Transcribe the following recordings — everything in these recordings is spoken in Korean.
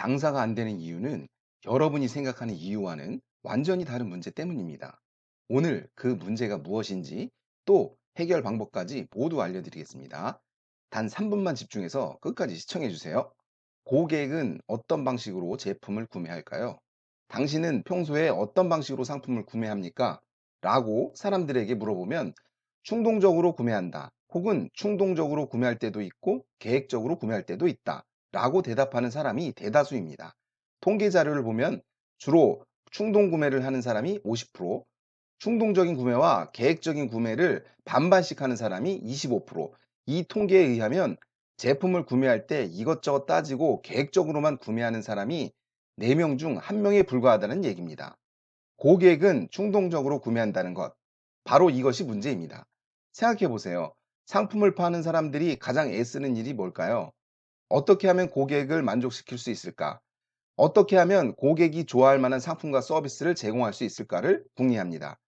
장사가 안 되는 이유는 여러분이 생각하는 이유와는 완전히 다른 문제 때문입니다. 오늘 그 문제가 무엇인지 또 해결 방법까지 모두 알려드리겠습니다. 단 3분만 집중해서 끝까지 시청해 주세요. 고객은 어떤 방식으로 제품을 구매할까요? 당신은 평소에 어떤 방식으로 상품을 구매합니까? 라고 사람들에게 물어보면 충동적으로 구매한다. 혹은 충동적으로 구매할 때도 있고 계획적으로 구매할 때도 있다. 라고 대답하는 사람이 대다수입니다. 통계 자료를 보면 주로 충동 구매를 하는 사람이 50%, 충동적인 구매와 계획적인 구매를 반반씩 하는 사람이 25%, 이 통계에 의하면 제품을 구매할 때 이것저것 따지고 계획적으로만 구매하는 사람이 4명 중 1명에 불과하다는 얘기입니다. 고객은 충동적으로 구매한다는 것. 바로 이것이 문제입니다. 생각해 보세요. 상품을 파는 사람들이 가장 애쓰는 일이 뭘까요? 어떻게 하면 고객을 만족시킬 수 있을까? 어떻게 하면 고객이 좋아할 만한 상품과 서비스를 제공할 수 있을까를 궁리합니다.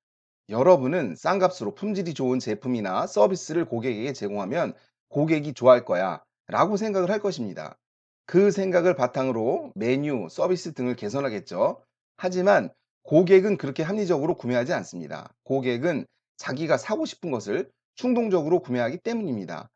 여러분은 싼 값으로 품질이 좋은 제품이나 서비스를 고객에게 제공하면 고객이 좋아할 거야 라고 생각을 할 것입니다. 그 생각을 바탕으로 메뉴, 서비스 등을 개선하겠죠. 하지만 고객은 그렇게 합리적으로 구매하지 않습니다. 고객은 자기가 사고 싶은 것을 충동적으로 구매하기 때문입니다.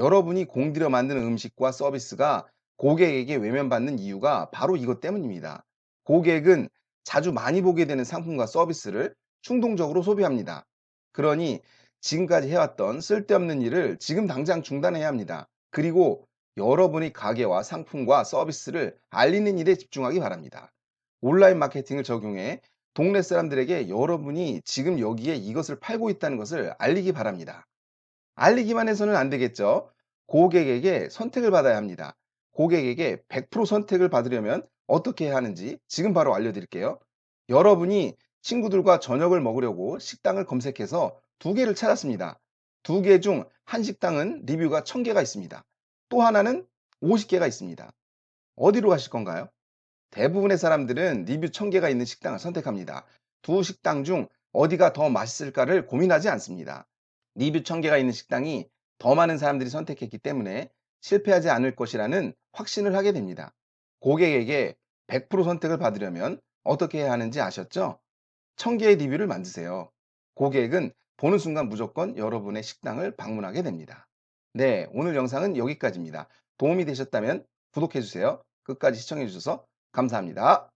여러분이 공들여 만드는 음식과 서비스가 고객에게 외면받는 이유가 바로 이것 때문입니다. 고객은 자주 많이 보게 되는 상품과 서비스를 충동적으로 소비합니다. 그러니 지금까지 해왔던 쓸데없는 일을 지금 당장 중단해야 합니다. 그리고 여러분의 가게와 상품과 서비스를 알리는 일에 집중하기 바랍니다. 온라인 마케팅을 적용해 동네 사람들에게 여러분이 지금 여기에 이것을 팔고 있다는 것을 알리기 바랍니다. 알리기만 해서는 안 되겠죠. 고객에게 선택을 받아야 합니다. 고객에게 100% 선택을 받으려면 어떻게 해야 하는지 지금 바로 알려드릴게요. 여러분이 친구들과 저녁을 먹으려고 식당을 검색해서 두 개를 찾았습니다. 두 개 중 한 식당은 리뷰가 1000개가 있습니다. 또 하나는 50개가 있습니다. 어디로 가실 건가요? 대부분의 사람들은 리뷰 1000개가 있는 식당을 선택합니다. 두 식당 중 어디가 더 맛있을까를 고민하지 않습니다. 리뷰 1000개가 있는 식당이 더 많은 사람들이 선택했기 때문에 실패하지 않을 것이라는 확신을 하게 됩니다. 고객에게 100% 선택을 받으려면 어떻게 해야 하는지 아셨죠? 1000개의 리뷰를 만드세요. 고객은 보는 순간 무조건 여러분의 식당을 방문하게 됩니다. 네, 오늘 영상은 여기까지입니다. 도움이 되셨다면 구독해주세요. 끝까지 시청해주셔서 감사합니다.